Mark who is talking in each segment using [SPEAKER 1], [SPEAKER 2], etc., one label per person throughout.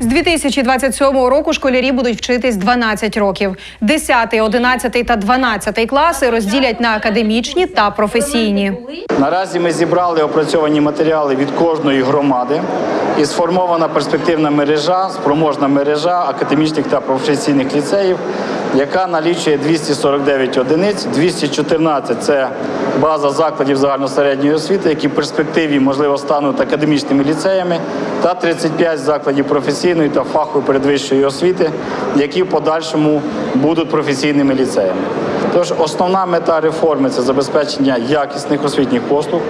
[SPEAKER 1] З 2027 року школярі будуть вчитись 12 років. 10, 11 та 12 класи розділять на академічні та професійні.
[SPEAKER 2] Наразі ми зібрали опрацьовані матеріали від кожної громади і сформована перспективна мережа, спроможна мережа академічних та професійних ліцеїв, яка налічує 249 одиниць, 214 – це база закладів загальносередньої освіти, які в перспективі можливо стануть академічними ліцеями, та 35 закладів професійної та фахової передвищої освіти, які в подальшому будуть професійними ліцеями. Тож основна мета реформи це забезпечення якісних освітніх послуг.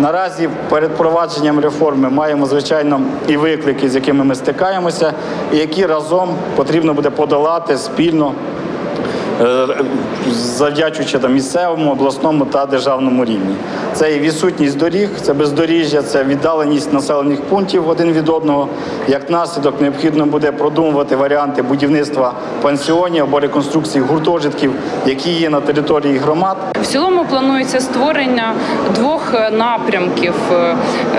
[SPEAKER 2] Наразі перед провадженням реформи маємо звичайно і виклики, з якими ми стикаємося, і які разом потрібно буде подолати спільно, завдячуючи там, місцевому, обласному та державному рівні. Це і відсутність доріг, це бездоріжжя, це віддаленість населених пунктів один від одного. Як наслідок необхідно буде продумувати варіанти будівництва пансіонів або реконструкції гуртожитків, які є на території громад.
[SPEAKER 3] В цілому планується створення двох е, напрямків е,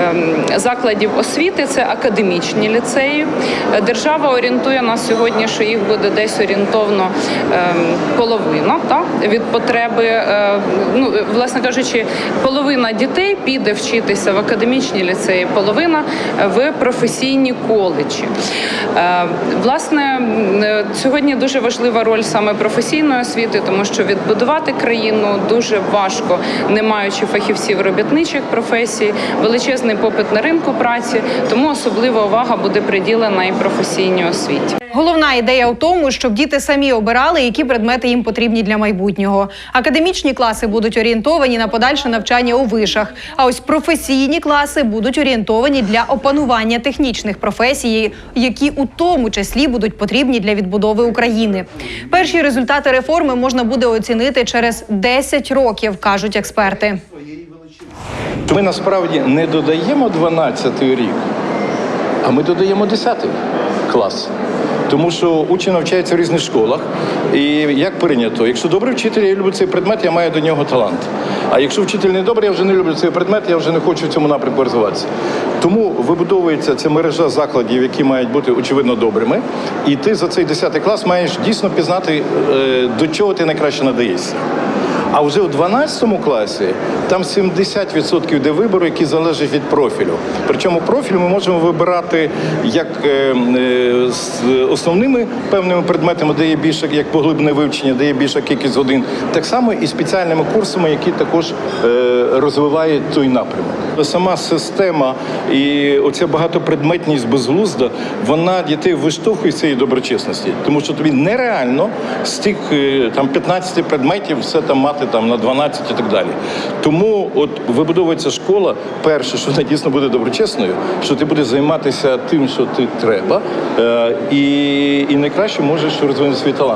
[SPEAKER 3] ем, закладів освіти. Це академічні ліцеї. Е, Держава орієнтує нас сьогодні, що їх буде десь орієнтовно ем, половина так, від потреби. Ну, власне кажучи, половина дітей піде вчитися в академічні ліцеї, половина в професійні коледжі. Е, Власне, е, сьогодні дуже важлива роль саме професійної освіти, тому що відбудувати країну дуже важко, не маючи фахівців робітничих професій, величезний попит на ринку праці, тому особлива увага буде приділена і професійній освіті.
[SPEAKER 1] Головна ідея у тому, щоб діти самі обирали, які предмети їм потрібні для майбутнього. Академічні класи будуть орієнтовані на подальше навчання у вишах. А ось професійні класи будуть орієнтовані для опанування технічних професій, які у тому числі будуть потрібні для відбудови України. Перші результати реформи можна буде оцінити через 10 років, кажуть експерти.
[SPEAKER 4] Ми насправді не додаємо 12-й рік, а ми додаємо 10-й клас. Тому що учні навчаються в різних школах. І як прийнято, якщо добрий вчитель, я люблю цей предмет, я маю до нього талант. А якщо вчитель не добрий, я вже не люблю цей предмет, я вже не хочу в цьому напрямку розвиватися. Тому вибудовується ця мережа закладів, які мають бути очевидно добрими. І ти за цей 10 клас маєш дійсно пізнати, е, до чого ти найкраще надаєшся. А вже у 12 класі там 70% йде вибору, які залежать від профілю. Причому профіль ми можемо вибирати як е, е, з основними певними предметами, де є більше як поглибне вивчення, де є більша кількість годин, так само і спеціальними курсами, які також е, розвивають той напрямок. Сама система і оця багатопредметність безглузда, вона дітей виштовхує цієї доброчесності, тому що тобі нереально з тих е, там 15 предметів все там мати там на 12 і так далі. Тому от вибудовується школа, перше, що вона дійсно буде доброчесною, що ти будеш займатися тим, що ти треба, е, і, і найкраще можеш розвинути свій талант.